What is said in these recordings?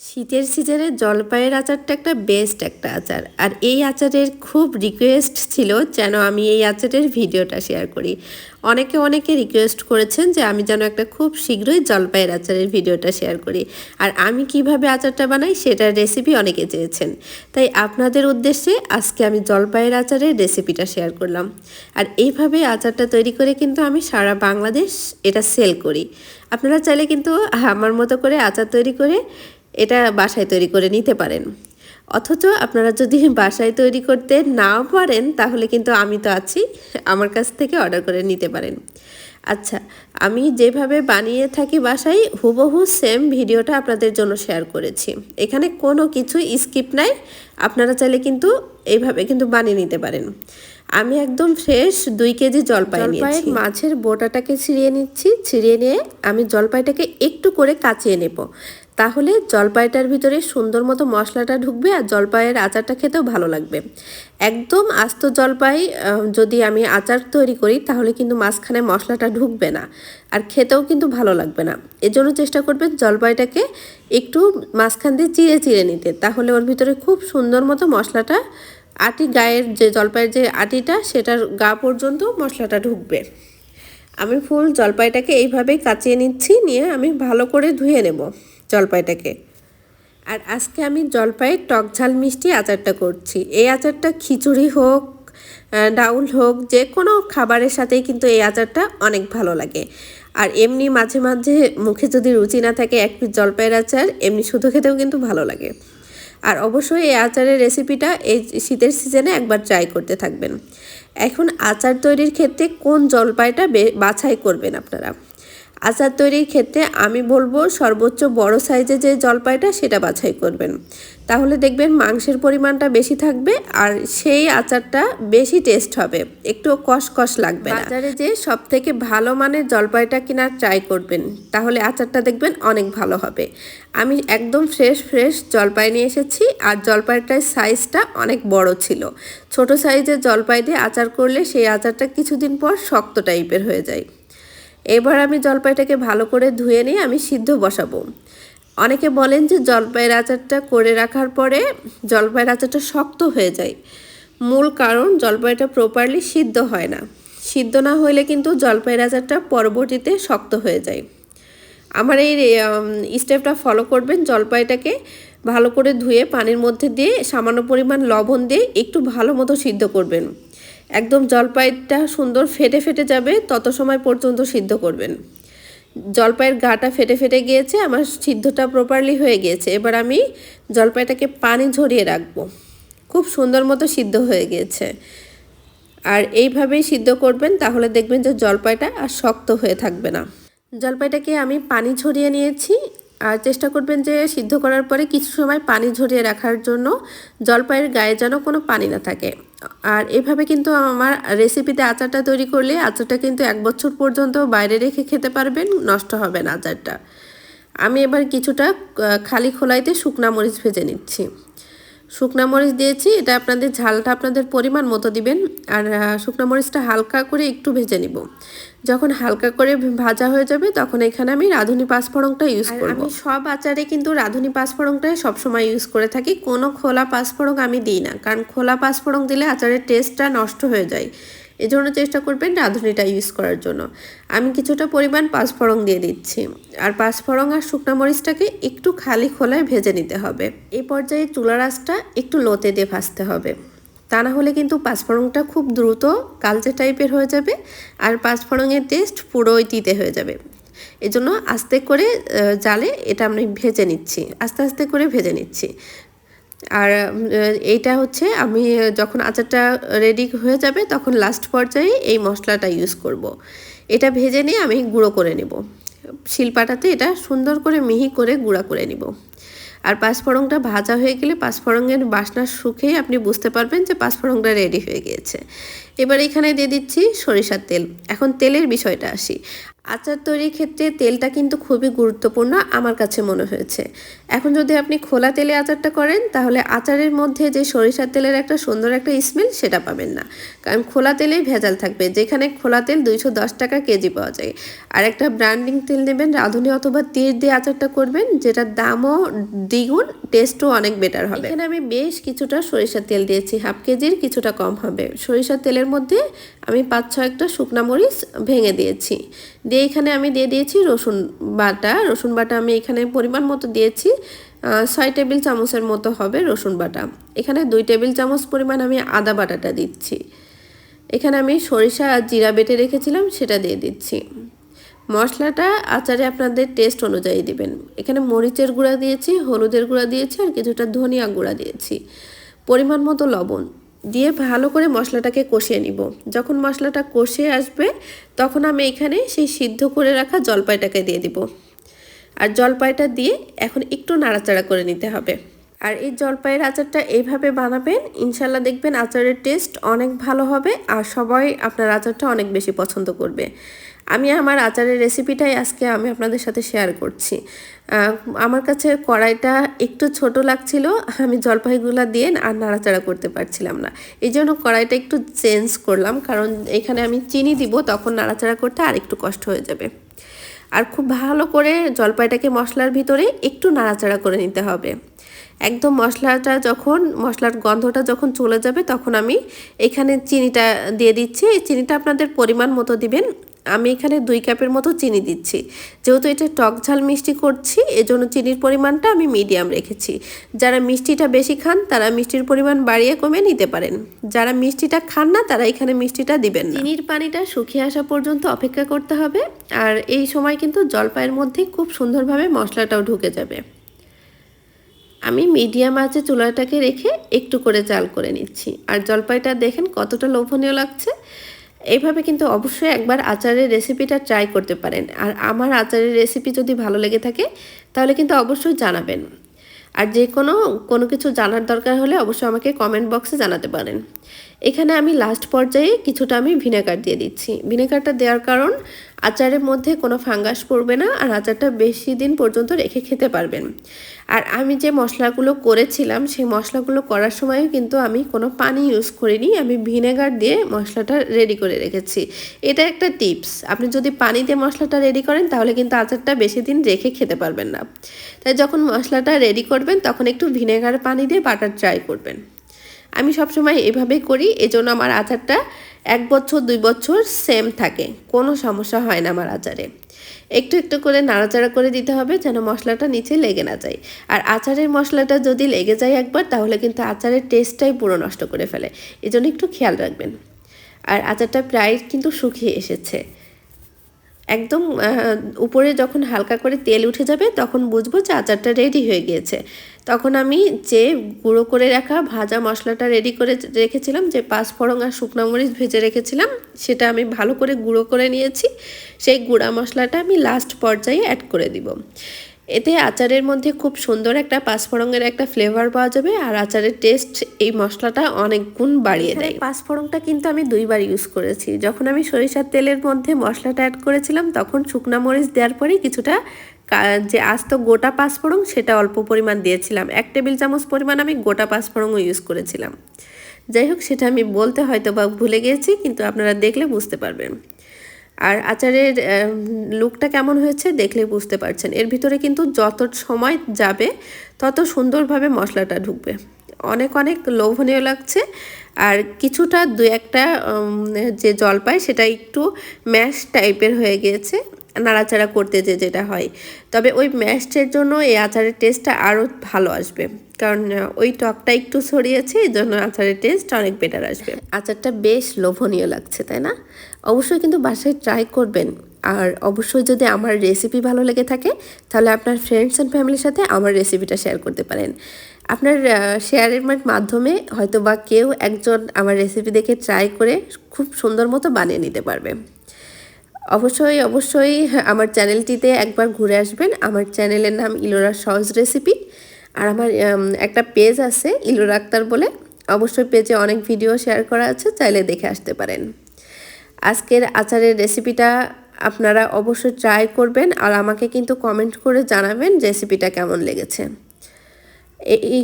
শীতের সিজনে জলপাইয়ের আচারটা একটা বেস্ট একটা আচার। আর এই আচারের খুব রিকোয়েস্ট ছিল যেন আমি এই আচারের ভিডিওটা শেয়ার করি। অনেকে অনেকে রিকোয়েস্ট করেছেন যে আমি যেন একটা খুব শীঘ্রই জলপাইয়ের আচারের ভিডিওটা শেয়ার করি। আর আমি কীভাবে আচারটা বানাই সেটার রেসিপি অনেকে চেয়েছেন। তাই আপনাদের উদ্দেশ্যে আজকে আমি জলপাইয়ের আচারের রেসিপিটা শেয়ার করলাম। আর এইভাবে আচারটা তৈরি করে কিন্তু আমি সারা বাংলাদেশ এটা সেল করি। আপনারা চাইলে কিন্তু আমার মতো করে আচার তৈরি করে এটা বাসায় তৈরি করে নিতে পারেন। অথচ আপনারা যদি বাসায় তৈরি করতে নাও পারেন তাহলে কিন্তু আমি তো আছি আমার কাছ থেকে অর্ডার করে নিতে পারেন। আচ্ছা আমি যেভাবে বানিয়ে থাকি বাসায় হুবহু সেম ভিডিওটা আপনাদের জন্য শেয়ার করেছি। এখানে কোনো কিছু স্কিপ নাই আপনারা চাইলে কিন্তু এইভাবে কিন্তু বানিয়ে নিতে পারেন। আমি একদম ফ্রেশ দুই কেজি জলপাই নিয়েছি। মাছের বোটাটাকে ছিঁড়িয়ে নিচ্ছি ছিঁড়িয়ে নিয়ে আমি জলপাইটাকে একটু করে কাচিয়ে নেব। তাহলে জলপাইটার ভিতরে সুন্দর মতো মশলাটা ঢুকবে আর জলপাইয়ের আচারটা খেতেও ভালো লাগবে। একদম আস্ত জলপাই যদি আমি আচার তৈরি করি, তাহলে কিন্তু মাঝখানে মশলাটা ঢুকবে না আর খেতেও কিন্তু ভালো লাগবে না। এজন্য চেষ্টা করবেন জলপাইটাকে একটু মাঝখান দিয়ে চিড়ে চিড়ে নিতে। তাহলে ওর ভিতরে খুব সুন্দর মতো মশলাটা, আটি গায়ের যে জলপাইয়ের যে আটিটা, সেটার গা পর্যন্ত মশলাটা ঢুকবে। আমি ফুল জলপাইটাকে এইভাবেই কাচিয়ে নিচ্ছি, নিয়ে আমি ভালো করে ধুয়ে নেব। জলপাইটাকে। আর আজকে আমি জলপাইয়ের টক ঝাল মিষ্টি আচারটা করছি। এই আচারটা খিচুড়ি হোক ডাউল হোক যে কোনো খাবারের সাথেই কিন্তু এই আচারটা অনেক ভালো লাগে। আর এমনি মাঝে মাঝে মুখে যদি রুচি না থাকে এক পিস জলপাইয়ের আচার, এমনি শুধু খেতেও কিন্তু ভালো লাগে। আর অবশ্যই এই আচারের রেসিপিটা এই শীতের সিজনে একবার ট্রাই করতে থাকবেন। এখন আচার তৈরির ক্ষেত্রে কোন জলপাইটা বাছাই করবেন আপনারা? আচার তৈরির ক্ষেত্রে আমি বলব সর্বোচ্চ বড় সাইজে যে জলপাইটা সেটা বাছাই করবেন। তাহলে দেখবেন মাংসের পরিমাণটা বেশি থাকবে আর সেই আচারটা বেশি টেস্ট হবে। একটু কষ লাগবে বাজারে যে সব থেকে ভালো মানের জলপাইটা কেনার ট্রাই করবেন, তাহলে আচারটা দেখবেন অনেক ভালো হবে। আমি একদম ফ্রেশ ফ্রেশ জলপাই নিয়ে এসেছি আর জলপাইটার সাইজটা অনেক বড় ছিল। ছোট সাইজের জলপাই দিয়ে আচার করলে সেই আচারটা কিছুদিন পর শক্ত টাইপের হয়ে যায়। এবার আমি জলপাইটাকে ভালো করে ধুয়ে নিয়ে আমি সিদ্ধ বসাবো। অনেকে বলেন যে জলপাইয়ের আচারটা করে রাখার পরে জলপাইয়ের আচারটা শক্ত হয়ে যায়। মূল কারণ, জলপাইটা প্রপারলি সিদ্ধ হয় না। সিদ্ধ না হলে কিন্তু জলপাইয়ের আচারটা পরবর্তীতে শক্ত হয়ে যায়। আমার এই স্টেপটা ফলো করবেন। জলপাইটাকে ভালো করে ধুয়ে পানির মধ্যে দিয়ে সামান্য পরিমাণ লবণ দিয়ে একটু ভালো মতো সিদ্ধ করবেন। একদম জলপাইটা সুন্দর ফেটে ফেটে যাবে, তত সময় পর্যন্ত সিদ্ধ করবেন। জলপাইয়ের গাটা ফেটে ফেটে গিয়েছে, আমার সিদ্ধটা প্রপারলি হয়ে গিয়েছে। এবার আমি জলপাইটাকে পানি ঝরিয়ে রাখব। খুব সুন্দর মতো সিদ্ধ হয়ে গিয়েছে। আর এইভাবেই সিদ্ধ করবেন, তাহলে দেখবেন যে জলপাইটা আর শক্ত হয়ে থাকবে না। জলপাইটাকে আমি পানি ঝরিয়ে নিয়েছি, আর চেষ্টা করবেন যে সিদ্ধ করার পরে কিছু সময় পানি ঝরিয়ে রাখার জন্য জলপাইয়ের গায়ে যেন কোনো পানি না থাকে। আর এভাবে কিন্তু আমার রেসিপিতে আচারটা তৈরি করলে আচারটা কিন্তু এক বছর পর্যন্ত বাইরে রেখে খেতে পারবেন, নষ্ট হবে না আচারটা। আমি এবার কিছুটা খালি খোলাইতে শুকনা মরিচ ভেজে নিচ্ছি। শুকনা মরিচ দিয়েছি এটা আপনাদের ঝালটা আপনাদের পরিমাণ মতো দিবেন। আর শুকনা মরিচটা হালকা করে একটু ভেজে নিব। যখন হালকা করে ভাজা হয়ে যাবে তখন এখানে আমি রাঁধুনি পাঁচফোড়নটা ইউজ করব। আমি সব আচারে কিন্তু রাঁধুনি পাঁচফোড়নটাই সবসময় ইউজ করে থাকি। কোনো খোলা পাঁচফোড়ন আমি দিই না। কারণ খোলা পাঁচফোড়ন দিলে আচারের টেস্টটা নষ্ট হয়ে যায়। এজন্য চেষ্টা করবেন রাঁধুনিটা ইউজ করার জন্য। আমি কিছুটা পরিমাণ পাঁচফোড়ন দিয়ে দিচ্ছি। আর পাঁচফোড়ন আর শুকনা মরিচটাকে একটু খালি খোলায় ভেজে নিতে হবে। এই পর্যায়ে চুলা রাসটা একটু লোতে দিয়ে ভাজতে হবে। তা না হলে কিন্তু পাঁচফোড়নটা খুব দ্রুত কালচে টাইপের হয়ে যাবে আর পাঁচফোড়নের টেস্ট পুরোই তিতে হয়ে যাবে। এজন্য আস্তে করে জালে এটা আমি ভেজে নিচ্ছি। আস্তে আস্তে করে ভেজে নিচ্ছি। আর এইটা হচ্ছে আমি যখন আচারটা রেডি হয়ে যাবে তখন লাস্ট পর্যায়ে এই মশলাটা ইউজ করব। এটা ভেজে নিয়ে আমি গুঁড়ো করে নেব। শিলপাটাতে এটা সুন্দর করে মিহি করে গুঁড়া করে নিব। আর পাঁচফোড়নটা ভাজা হয়ে গেলে পাঁচফোড়নের বাসনা শুকেই আপনি বুঝতে পারবেন যে পাঁচফোড়নটা রেডি হয়ে গিয়েছে। এবার এখানে দিয়ে দিচ্ছি সরিষার তেল। এখন তেলের বিষয়টা আসি। আচার তৈরির ক্ষেত্রে তেলটা কিন্তু খুবই গুরুত্বপূর্ণ আমার কাছে মনে হয়েছে। এখন যদি আপনি খোলা তেলে আচারটা করেন, তাহলে আচারের মধ্যে যে সরিষার তেলের একটা সুন্দর একটা স্মেল সেটা পাবেন না। কারণ খোলা তেলেই ভেজাল থাকবে। যেখানে খোলা তেল দুইশো দশ টাকা কেজি পাওয়া যায়। আর একটা ব্র্যান্ডিং তেল নেবেন রাঁধুনি অথবা তীর দিয়ে আচারটা করবেন, যেটার দামও দ্বিগুণ টেস্টও অনেক বেটার হবে। এখানে আমি বেশ কিছুটা সরিষার তেল দিয়েছি হাফ কেজির কিছুটা কম হবে। সরিষার তেলের মধ্যে আমি পাঁচ ছয় একটা শুকনা মরিচ ভেঙে দিয়েছি। দিয়ে এখানে আমি দিয়ে দিয়েছি রসুন বাটা। রসুন বাটা আমি এখানে পরিমাণ মতো দিয়েছি ছয় টেবিল চামচের মতো হবে রসুন বাটা। এখানে দুই টেবিল চামচ পরিমাণ আমি আদা বাটাটা দিচ্ছি। এখানে আমি সরিষা আর জিরা বেটে রেখেছিলাম, সেটা দিয়ে দিচ্ছি। মশলাটা আচারে আপনাদের টেস্ট অনুযায়ী দিবেন। এখানে মরিচের গুঁড়া দিয়েছি, হলুদের গুঁড়া দিয়েছি আর কিছুটা ধনিয়া গুঁড়া দিয়েছি। পরিমাণ মতো লবণ দিয়ে ভালো করে মশলাটাকে কষিয়ে নিব। যখন মশলাটা কষে আসবে, তখন আমি এখানে সেই সিদ্ধ করে রাখা জলপাইটাকে দিয়ে দিব। আর জলপাইটা দিয়ে এখন একটু নাড়াচাড়া করে নিতে হবে। আর এই জলপাইয়ের আচারটা এইভাবে বানাবেন ইনশাল্লাহ দেখবেন আচারের টেস্ট অনেক ভালো হবে আর সবাই আপনার আচারটা অনেক বেশি পছন্দ করবে। আমি আমার আচারের রেসিপিটাই আজকে আমি আপনাদের সাথে শেয়ার করছি। আমার কাছে কড়াইটা একটু ছোট লাগছিল, আমি জলপাইগুলা দিয়ে আর নাড়াচাড়া করতে পারছিলাম না। এই জন্য কড়াইটা একটু চেঞ্জ করলাম, কারণ এখানে আমি চিনি দিব, তখন নাড়াচাড়া করতে আর একটু কষ্ট হয়ে যাবে। আর খুব ভালো করে জলপাইটাকে মশলার ভিতরে একটু নাড়াচাড়া করে নিতে হবে। একদম মশলাটা যখন, মশলার গন্ধটা যখন চলে যাবে, তখন আমি এখানে চিনিটা দিয়ে দিচ্ছি। এই চিনিটা আপনাদের পরিমাণ মতো দিবেন আমি এখানে দুই কাপের মতো চিনি দিচ্ছি। যেহেতু এটা টক ঝাল মিষ্টি করছি, এজন্য চিনির পরিমাণটা আমি মিডিয়াম রেখেছি। যারা মিষ্টিটা বেশি খান, তারা মিষ্টির পরিমাণ বাড়িয়ে কমে নিতে পারেন। যারা মিষ্টিটা খান না, তারা এখানে মিষ্টিটা দিবেন চিনির পানিটা শুকিয়ে আসা পর্যন্ত অপেক্ষা করতে হবে, আর এই সময় কিন্তু জলপাইয়ের মধ্যে খুব সুন্দরভাবে মশলাটাও ঢুকে যাবে। আমি মিডিয়াম আঁচে চুলাটাকে রেখে একটু করে চাল করে নিচ্ছি। আর জলপাইটা দেখেন কতটা লোভনীয় লাগছে। এইভাবে কিন্তু অবশ্যই একবার আচারের রেসিপিটা ট্রাই করতে পারেন। আর আমার আচারের রেসিপি যদি ভালো লেগে থাকে, তাহলে কিন্তু অবশ্যই জানাবেন। আর যে কোনো কোনো কিছু জানার দরকার হলে অবশ্যই আমাকে কমেন্ট বক্সে জানাতে পারেন। এখানে আমি লাস্ট পর্যায়ে কিছুটা আমি ভিনেগার দিয়ে দিচ্ছি। ভিনেগারটা দেওয়ার কারণ, আচারের মধ্যে কোনো ফাঙ্গাস পড়বে না আর আচারটা বেশি দিন পর্যন্ত রেখে খেতে পারবেন। আর আমি যে মশলাগুলো করেছিলাম, সেই মশলাগুলো করার সময়ও কিন্তু আমি কোনো পানি ইউজ করিনি, আমি ভিনেগার দিয়ে মশলাটা রেডি করে রেখেছি। এটা একটা টিপস আপনি যদি পানি দিয়ে মশলাটা রেডি করেন, তাহলে কিন্তু আচারটা বেশি দিন রেখে খেতে পারবেন না। তাই যখন মশলাটা রেডি করবেন, তখন একটু ভিনেগার পানি দিয়ে বাটার ট্রাই করবেন। আমি সবসময় এভাবেই করি, এজন্য আমার আচারটা এক বছর, দুই বছর সেম থাকে। কোনো সমস্যা হয় না আমার আচারে। একটু একটু করে নাড়াচাড়া করে দিতে হবে যেন মশলাটা নিচে লেগে না যায়। আর আচারের মশলাটা যদি লেগে যায় একবার, তাহলে কিন্তু আচারের টেস্টটাই পুরো নষ্ট করে ফেলে। এজন্য একটু খেয়াল রাখবেন। আর আচারটা প্রায় কিন্তু শুকিয়ে এসেছে। একদম উপরে যখন হালকা করে তেল উঠে যাবে তখন বুঝব যে আচারটা রেডি হয়ে গিয়েছে। তখন আমি যে গুঁড়ো করে রাখা ভাজা মশলাটা রেডি করে রেখেছিলাম, যে পাঁচফোড়ন আর শুকনো মরিচ ভেজে রেখেছিলাম, সেটা আমি ভালো করে গুঁড়ো করে নিয়েছি। সেই গুঁড়া মশলাটা আমি লাস্ট পর্যায়ে অ্যাড করে দিব। এতে আচারের মধ্যে খুব সুন্দর একটা পাঁচফোড়নের একটা ফ্লেভার পাওয়া যাবে আর আচারের টেস্ট এই মশলাটা অনেক গুণ বাড়িয়ে দেয়। পাঁচফোড়নটা কিন্তু আমি দুইবার ইউজ করেছি। যখন আমি সরিষার তেলের মধ্যে মশলাটা অ্যাড করেছিলাম তখন শুকনা মরিচ দেওয়ার পরেই কিছুটা যে আস্ত গোটা পাঁচফোড়ন সেটা অল্প পরিমাণ দিয়েছিলাম। এক টেবিল চামচ পরিমাণ আমি গোটা পাঁচফোড়নও ইউজ করেছিলাম। যাই হোক সেটা আমি বলতে হয়তো বা ভুলে গিয়েছি কিন্তু আপনারা দেখলে বুঝতে পারবেন। আর আচারের লুকটা কেমন হয়েছে দেখলে বুঝতে পারছেন। এর ভিতরে কিন্তু যত সময় যাবে, তত সুন্দরভাবে মশলাটা ঢুকবে। অনেক অনেক লোভনীয় লাগছে। আর কিছুটা দু একটা যে জল পায়, সেটা একটু ম্যাশ টাইপের হয়ে গিয়েছে, নাড়াচাড়া করতে যে যেটা হয়। তবে ওই ম্যাশের জন্য এই আচারের টেস্টটা আরও ভালো আসবে। কারণ ওই টকটা একটু ছড়িয়েছে এই জন্য আচারের টেস্ট অনেক বেটার আসবে। আচারটা বেশ লোভনীয় লাগছে, তাই না? অবশ্যই কিন্তু বাসায় ট্রাই করবেন। আর অবশ্যই যদি আমার রেসিপি ভালো লেগে থাকে, তাহলে আপনার ফ্রেন্ডস অ্যান্ড ফ্যামিলির সাথে আমার রেসিপিটা শেয়ার করতে পারেন। আপনার শেয়ারের মাধ্যমে হয়তো বা কেউ একজন আমার রেসিপি দেখে ট্রাই করে খুব সুন্দর মতো বানিয়ে নিতে পারবে। অবশ্যই অবশ্যই আমার চ্যানেলটিতে একবার ঘুরে আসবেন। আমার চ্যানেলের নাম ইলোরা সহজ রেসিপি আর আমার একটা পেজ আছে, ইলোরা আক্তার বলে। অবশ্যই পেজে অনেক ভিডিও শেয়ার করা আছে, চাইলে দেখে আসতে পারেন। আজকের আচারের রেসিপিটা আপনারা অবশ্যই ট্রাই করবেন আর আমাকে কিন্তু কমেন্ট করে জানাবেন রেসিপিটা কেমন লেগেছে। এই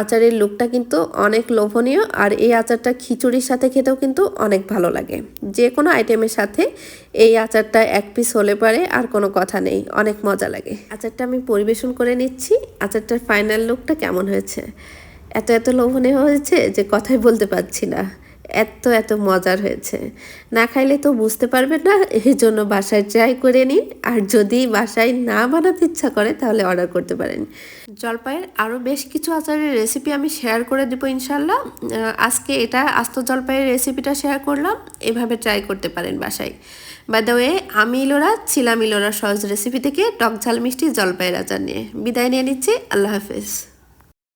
আচারের লুকটা কিন্তু অনেক লোভনীয় আর এই আচারটা খিচুড়ির সাথে খেতেও কিন্তু অনেক ভালো লাগে। যে কোনো আইটেমের সাথে এই আচারটা এক পিস হলে পারে আর কোনো কথা নেই, অনেক মজা লাগে। আচারটা আমি পরিবেশন করে নিচ্ছি, আচারটার ফাইনাল লুকটা কেমন হয়েছে? এত এত লোভনীয় হয়েছে যে কথাই বলতে পারছি না। এত এত মজার হয়েছে। না খাইলে তো বুঝতে পারবেন না এই জন্য বাসায় ট্রাই করে নিন। আর যদি বাসায় না বানাতে ইচ্ছা করে, তাহলে অর্ডার করতে পারেন। জলপাইয়ের আরও বেশ কিছু আচারের রেসিপি আমি শেয়ার করে দেবো ইনশাল্লাহ আজকে এটা আস্ত জলপাইয়ের রেসিপিটা শেয়ার করলাম। এভাবে ট্রাই করতে পারেন বাসায়। বাই দ্য ওয়ে আমি ইলোরা, ছিলাম ইলোরা সহজ রেসিপি থেকে টক ঝাল মিষ্টি জলপাইয়ের আচার নিয়ে। বিদায় নিয়ে নিচ্ছি, আল্লাহ হাফেজ।